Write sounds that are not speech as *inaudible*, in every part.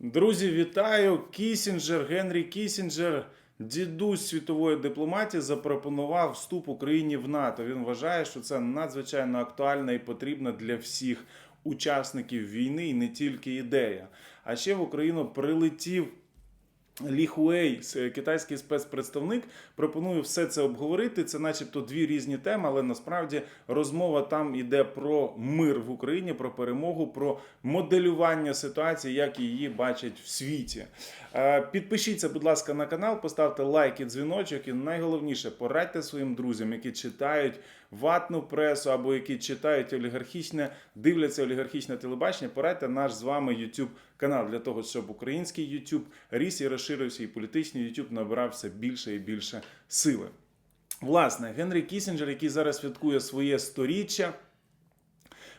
Друзі, вітаю! Кісінджер, Генрі Кісінджер, дідусь світової дипломатії, запропонував вступ Україні в НАТО. Він вважає, що це надзвичайно актуальна і потрібна для всіх учасників війни, і не тільки ідея. А ще в Україну прилетів Лі Хуей, китайський спецпредставник, пропоную все це обговорити. Це, начебто, дві різні теми, але насправді розмова там іде про мир в Україні, про перемогу, про моделювання ситуації, як її бачать в світі. Е, Підпишіться, будь ласка, на канал, поставте лайк і дзвіночок. І найголовніше, порадьте своїм друзям, які читають ватну пресу або які читають олігархічне, дивляться олігархічне телебачення. Порадьте наш з вами YouTube канал для того, щоб український YouTube ріс і розширився, і політичний YouTube набирав все більше і більше сили. Власне, Генрі Кісінджер, який зараз святкує своє сторіччя,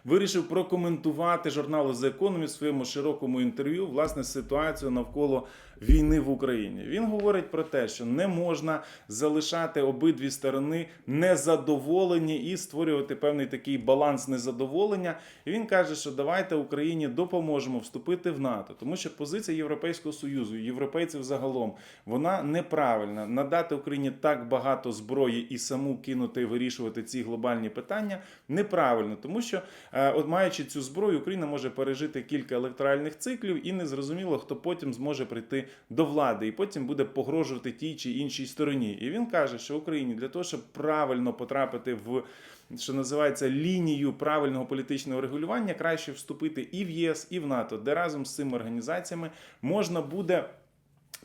вирішив прокоментувати журналу The Economist в своєму широкому інтерв'ю власне ситуацію навколо війни в Україні. Він говорить про те, що не можна залишати обидві сторони незадоволені і створювати певний такий баланс незадоволення. І він каже, що давайте Україні допоможемо вступити в НАТО, тому що позиція Європейського союзу, європейців загалом, вона неправильна. Надати Україні так багато зброї і саму кинути вирішувати ці глобальні питання неправильно, тому що, е, от маючи цю зброю, Україна може пережити кілька електоральних циклів, і незрозуміло, хто потім зможе прийти до влади, і потім буде погрожувати тій чи іншій стороні. І він каже, що Україні для того, щоб правильно потрапити в що називається лінію правильного політичного регулювання, краще вступити і в ЄС, і в НАТО, де разом з цими організаціями можна буде.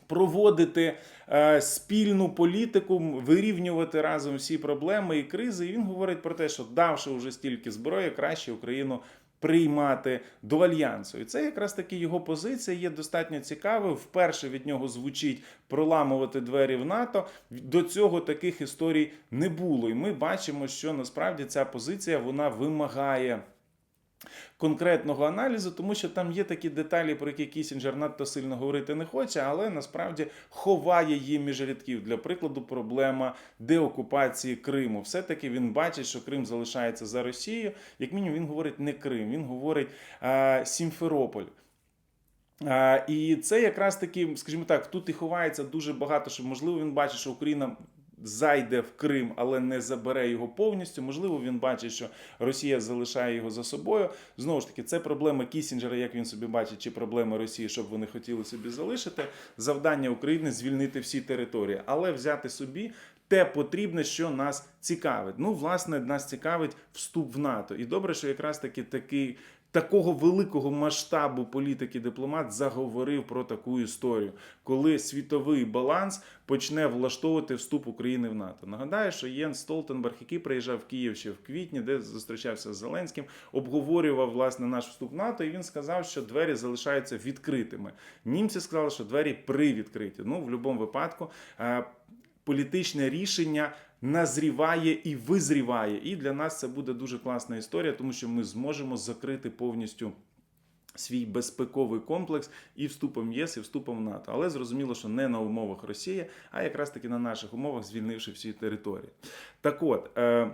Проводити е, спільну політику, вирівнювати разом всі проблеми і кризи. І він говорить про те, що давши вже стільки зброї, краще Україну приймати до альянсу. І це якраз таки його позиція є достатньо цікавою. Вперше від нього звучить проламувати двері в НАТО. До цього таких історій не було. І ми бачимо, що насправді ця позиція вона вимагає. Конкретного аналізу, тому що там є такі деталі, про які Кісінджер надто сильно говорити не хоче, але насправді ховає її між рядків. Для прикладу, проблема деокупації Криму. Все-таки він бачить, що Крим залишається за Росією. Як мінімум, він говорить не Крим, він говорить а, Сімферополь. І це якраз таки, скажімо так, тут і ховається дуже багато, що можливо він бачить, що Україна. Зайде в Крим, але не забере його повністю. Можливо, він бачить, що Росія залишає його за собою. Знову ж таки, це проблема Кісінджера, як він собі бачить, чи проблема Росії, щоб вони хотіли собі залишити. Завдання України звільнити всі території, але взяти собі те потрібне, що нас цікавить. Ну, власне, нас цікавить вступ в НАТО. І добре, що якраз таки такий. Такого великого масштабу політики дипломат заговорив про таку історію, коли світовий баланс почне влаштовувати вступ України в НАТО. Нагадаю, що Єн Столтенберг, який приїжджав в Київ ще в квітні, де зустрічався з Зеленським, обговорював власне наш вступ в НАТО, і він сказав, що двері залишаються відкритими. Німці сказали, що двері привідкриті. Ну, в будь-якому випадку. е, Політичне рішення назріває і визріває. І для нас це буде дуже класна історія, тому що ми зможемо закрити повністю. Свій безпековий комплекс і вступом в ЄС, і вступом в НАТО. Але зрозуміло, що не на умовах Росії, а якраз таки на наших умовах, звільнивши всі території. Так от. Е-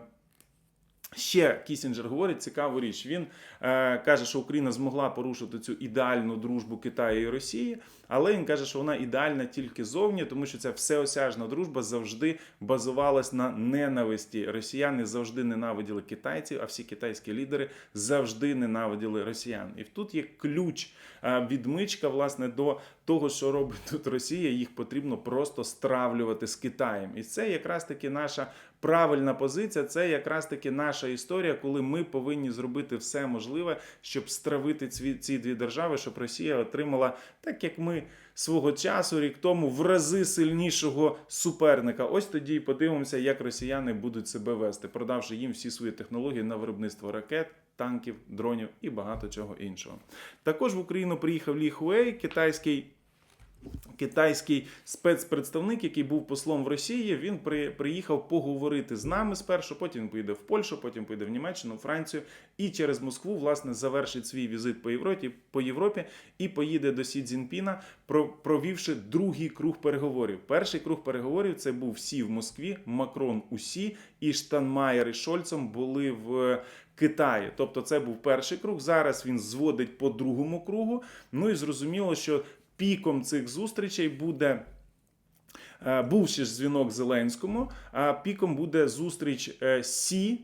Ще Кісінджер говорить цікаву річ. Він е, каже, що Україна змогла порушити цю ідеальну дружбу Китаю і Росії, але він каже, що вона ідеальна тільки зовні, тому що ця всеосяжна дружба завжди базувалась на ненависті. Росіяни завжди ненавиділи китайців, а всі китайські лідери завжди ненавиділи росіян. І тут є ключ е, відмичка власне до того, що робить тут Росія. Їх потрібно просто стравлювати з Китаєм. І це якраз таки наша правильна позиція. Це якраз таки наша історія, коли ми повинні зробити все можливе, щоб стравити ці, ці дві держави, щоб Росія отримала, так як ми свого часу, рік тому, в рази сильнішого суперника. Ось тоді і подивимося, як росіяни будуть себе вести, продавши їм всі свої технології на виробництво ракет. Танків, дронів і багато чого іншого. Також в Україну приїхав Лі Хуей, китайський китайський спецпредставник, який був послом в Росії, він при, приїхав поговорити з нами спершу. Потім поїде в Польщу, потім поїде в Німеччину, Францію і через Москву власне завершить свій візит по Європі, по Європі і поїде до Сі Цзіньпіна, про- провівши другий круг переговорів. Перший круг переговорів це був всі в Москві, Макрон усі, і Штанмаєр і Шольцом були в Китаї. Тобто, це був перший круг. Зараз він зводить по другому кругу. Ну і зрозуміло, що піком цих зустрічей буде. Е, Був ще ж дзвінок Зеленському, а піком буде зустріч е, Сі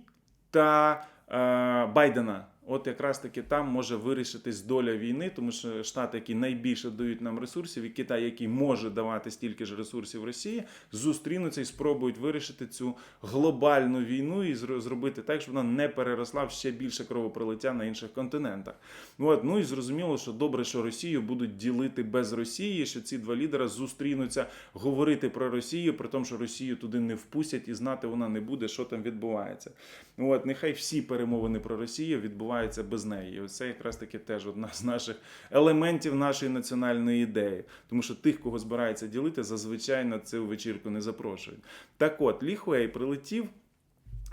та е, Байдена. От якраз таки там може вирішитись доля війни, тому що Штати, які найбільше дають нам ресурсів, і Китай, який може давати стільки ж ресурсів Росії, зустрінуться і спробують вирішити цю глобальну війну і зробити так, щоб вона не переросла в ще більше кровопролиття на інших континентах. От, ну і зрозуміло, що добре, що Росію будуть ділити без Росії, що ці два лідера зустрінуться говорити про Росію, при тому, що Росію туди не впустять і знати вона не буде, що там відбувається. От, нехай всі перемовини про Росію відбуваються без неї. І оце якраз таки теж одна з наших елементів нашої національної ідеї. Тому що тих, кого збирається ділити, зазвичай на цю вечірку не запрошують. Так от, Ліхуей прилетів.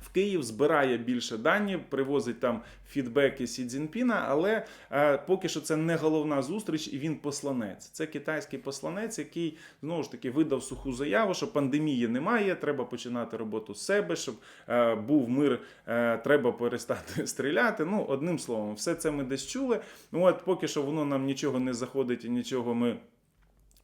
В Київ збирає більше дані, привозить там фідбеки Сі Цзіньпіна, але е, поки що це не головна зустріч, і він посланець. Це китайський посланець, який знову ж таки видав суху заяву, що пандемії немає, треба починати роботу з себе, щоб е, був мир, е, треба перестати *laughs* стріляти. Ну, одним словом, все це ми десь чули. Ну, от поки що воно нам нічого не заходить і нічого ми.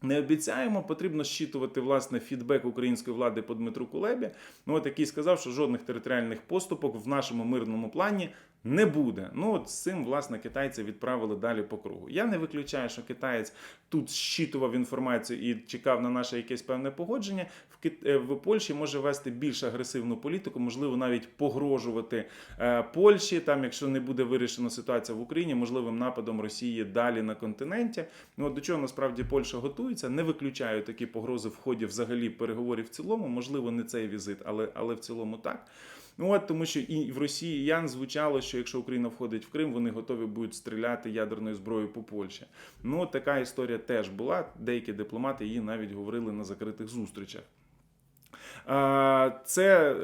Не обіцяємо, потрібно щитувати власне фідбек української влади по Дмитру Кулебі. Ну от який сказав, що жодних територіальних поступок в нашому мирному плані не буде. Ну от з цим власне китайці відправили далі по кругу. Я не виключаю, що китаєць тут щитував інформацію і чекав на наше якесь певне погодження. В Кит... е, в Польщі може вести більш агресивну політику, можливо, навіть погрожувати е, Польщі. Там, якщо не буде вирішена ситуація в Україні, можливим нападом Росії далі на континенті. Ну от до чого насправді Польща готується. Не виключаю такі погрози в ході взагалі переговорів в цілому. Можливо, не цей візит, але, але в цілому так. Ну от тому, що і в Росії Ян звучало, що якщо Україна входить в Крим, вони готові будуть стріляти ядерною зброєю по Польщі. Ну така історія теж була. Деякі дипломати її навіть говорили на закритих зустрічах. А, Це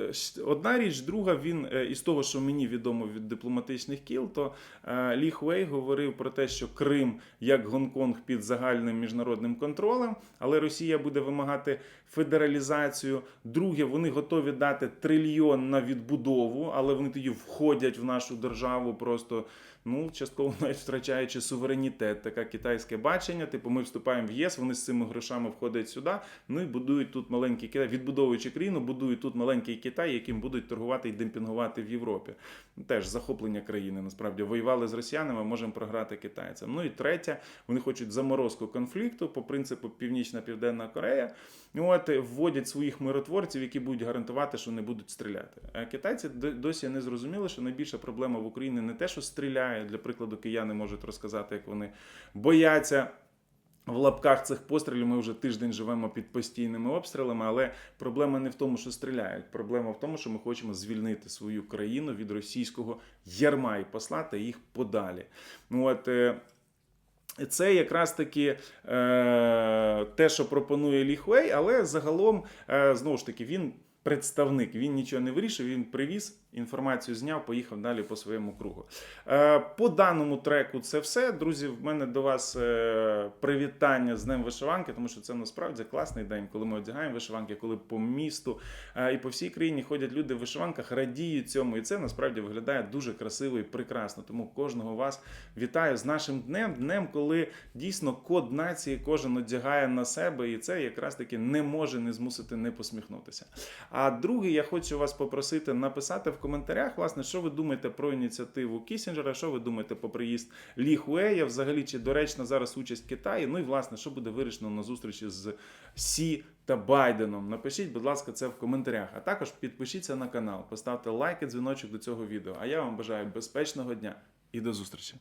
одна річ, друга він е, із того, що мені відомо від дипломатичних кіл, то е, Лі Хуей говорив про те, що Крим як Гонконг під загальним міжнародним контролем, але Росія буде вимагати федералізацію. Друге, вони готові дати трильйон на відбудову, але вони тоді входять в нашу державу просто. Ну, частково *laughs* навіть втрачаючи суверенітет, таке китайське бачення. Типу, ми вступаємо в ЄС, вони з цими грошами входять сюди. Ну і будують тут маленький Китай, відбудовуючи країну, будують тут маленький Китай, яким будуть торгувати і демпінгувати в Європі. Теж захоплення країни насправді воювали з росіянами, можемо програти китайцям. Ну і третє, вони хочуть заморозку конфлікту по принципу Північна Південна Корея. От вводять своїх миротворців, які будуть гарантувати, що не будуть стріляти. А китайці досі не зрозуміли, що найбільша проблема в Україні не те, що стріляє. Для прикладу, кияни можуть розказати, як вони бояться. В лапках цих пострілів ми вже тиждень живемо під постійними обстрілами, але проблема не в тому, що стріляють. Проблема в тому, що ми хочемо звільнити свою країну від російського ярма і послати їх подалі. Ну от е, це якраз таки е, те, що пропонує Лі Хуей, але загалом, е, знову ж таки, він представник, він нічого не вирішив, він привіз, інформацію зняв, поїхав далі по своєму кругу. Е, по даному треку це все. Друзі, в мене до вас е, привітання з Днем вишиванки, тому що це насправді класний день, коли ми одягаємо вишиванки, коли по місту е, і по всій країні ходять люди в вишиванках, радіють цьому. І це насправді виглядає дуже красиво і прекрасно. Тому кожного вас вітаю з нашим днем, днем, коли дійсно код нації кожен одягає на себе, і це якраз таки не може не змусити не посміхнутися. А другий, я хочу вас попросити написати в коментарях, власне, що ви думаєте про ініціативу Кісінджера, що ви думаєте про приїзд Лі Хуея, взагалі чи доречна зараз участь Китаю. Ну і власне, що буде вирішено на зустрічі з Сі та Байденом. Напишіть, будь ласка, це в коментарях. А також підпишіться на канал, поставте лайк і дзвіночок до цього відео. А я вам бажаю безпечного дня і до зустрічі.